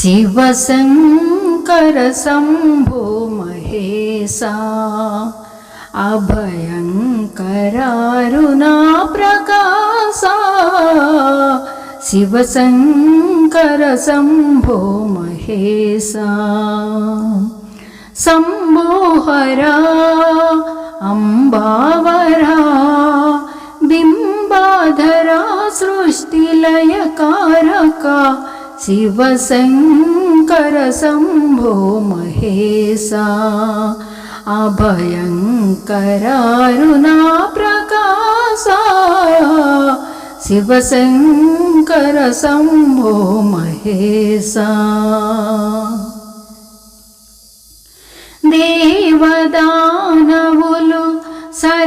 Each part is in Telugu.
शिवशङ्करशम्भो महेशा अभयंकररुणा प्रकाश शिवसङ्करशम्भो महेशा शम्भोहरा अम्बावरा बिम्बाधरा सृष्टिलयकारका బింబాధరా సృష్టిలయకారక శివశంకర శంభో మహేశా అభయంకరారుణా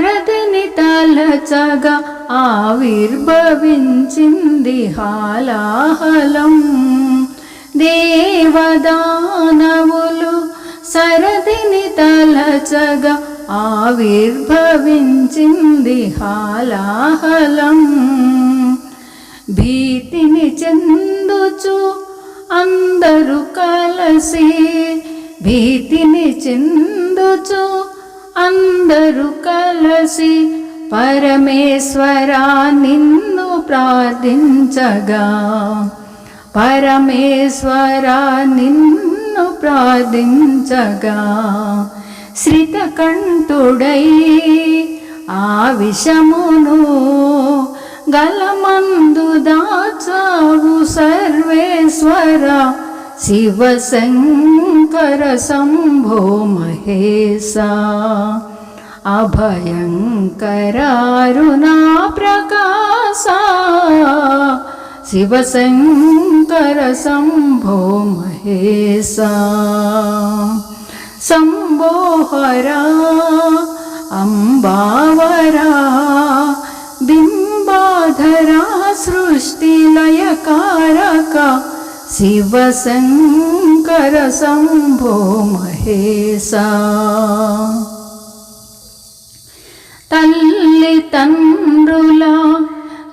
ప్రకాశ శివశంకర ఆవిర్భవించింది హాలాహలం. దేవదానవులు సరదిని తలచగా ఆవిర్భవించింది హాలాహలం. భీతిని చెందుచు అందరూ కలసి భీతిని చెందుచు అందరూ కలసి పరమేశ్వరా నిన్ను ప్రార్థించగా. పరమేశ్వరా నిన్ను ప్రార్థించగా. శ్రితకంఠుడై ఆ విషమును గలమందు దాచావు సర్వేశ్వర శివ శంకర శంభో మహేశా. अभयंकररुणा प्रकाश शिवशङ्करशम्भो महेशा। शम्भो हरा अम्बावरा बिम्बाधरा सृष्टिलयकारका शिवशङ्करशम्भो महेशा। తల్లి తండ్రుల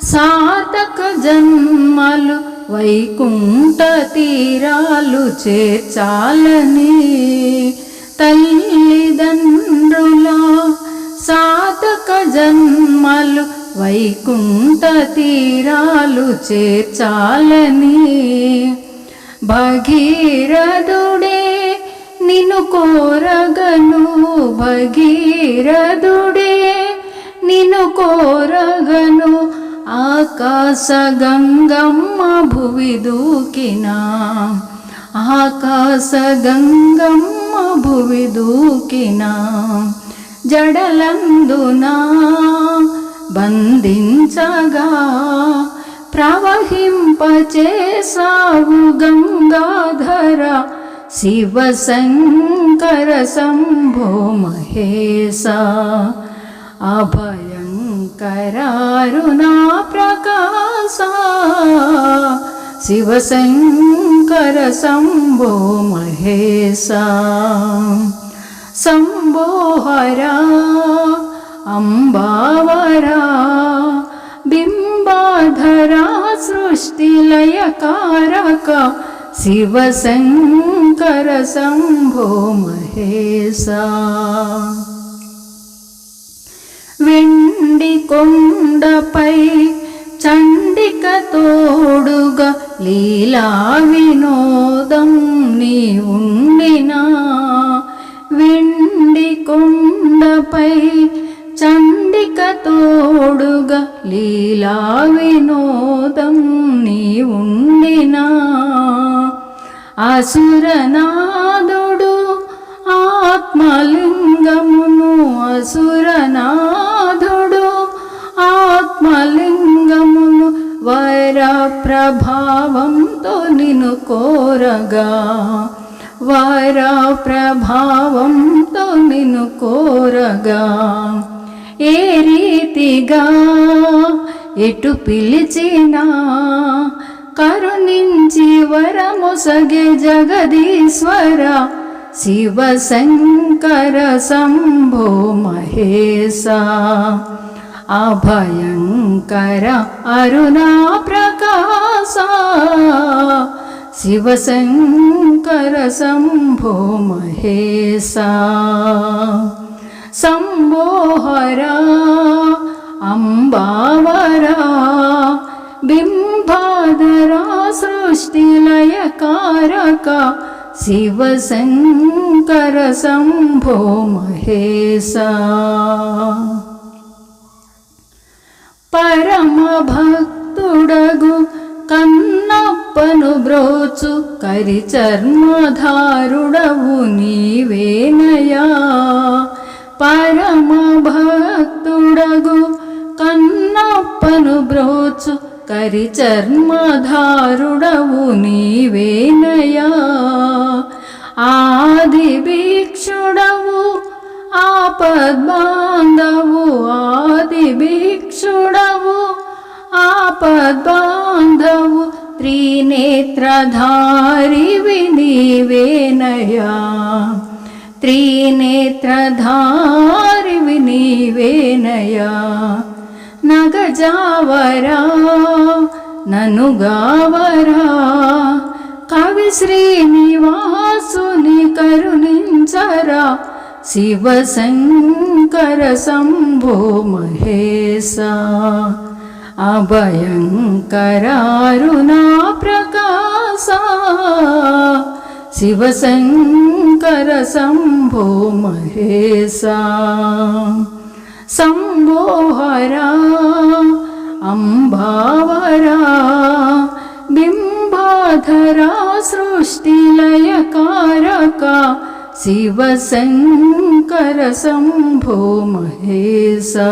సాతక జన్మలు వైకుంఠ తీరాలు చేర్చాలని తల్లిదండ్రుల సాతక జన్మలు వైకుంఠ తీరాలు చేర్చాలని భగీరథుడే నిన్ను కోరగను భగీరథుడే కోరగను ఆకాశ గంగమ్మ భువి దూకినా ఆకాశ గంగమ్మ భువి దూకినా జడలందునా బంధించగా ప్రవహింపచేసావు గంగాధర శివ శంకర శంభో మహేశ. అభయం रुणा प्रकाशा शिवशङ्कर शम्भो महेशा शम्भो हरा अम्बावरा बिम्बाधरा सृष्टिलयकारक शिवशङ्कर शम्भो महेस చండి కొండపై చండిక తోడుగా లీలా వినోదం నీ ఉండినా. వెండి కొండపై చండిక తోడుగా లీలా వినోదం నీ ఉండినా. అసురనాదుడు ఆత్మలింగమును అసురనా ప్రభావంతో నిన్ను కోరగా వార ప్రభావంతో నిన్ను కోరగా. ఏ రీతిగా ఎటు పిలిచినా కరుణించి వరముసగే జగదీశ్వర శివ శంకర శంభో మహేశా. अभयङ्कर अरुणाप्रकाशा शिवशङ्कर शम्भो महेशा शम्भोहरा अम्बावरा अम्बावर सृष्टिलयकारका शिवशङ्कर शम्भो महेशा। భక్తుడగు కన్నప్పను బ్రోచు కరి చర్మధారుడవు నీవేనయా? పరమ భక్తుడగు కన్నప్పను బ్రోచు కరి చర్మధారుడవు నీవేనయా? ఆది భిక్షుడవు ఆపద్బాంధవు ఆపద్బాంధవు త్రినేత్రధారి వినీవేనయా త్రినేత్రధారి వినీవేనయా నగజావరా నను గావరా కవి శ్రీనివాసుని కరుణించరా శివశంకర శంభో మహేశ. अभयङ्करारुणा प्रकाशा शिवशङ्करशम्भो महेशा। शम्भो हरा अम्भावरा बिम्बाधरा सृष्टिलयकारका शिवशङ्करशम्भो महेशा।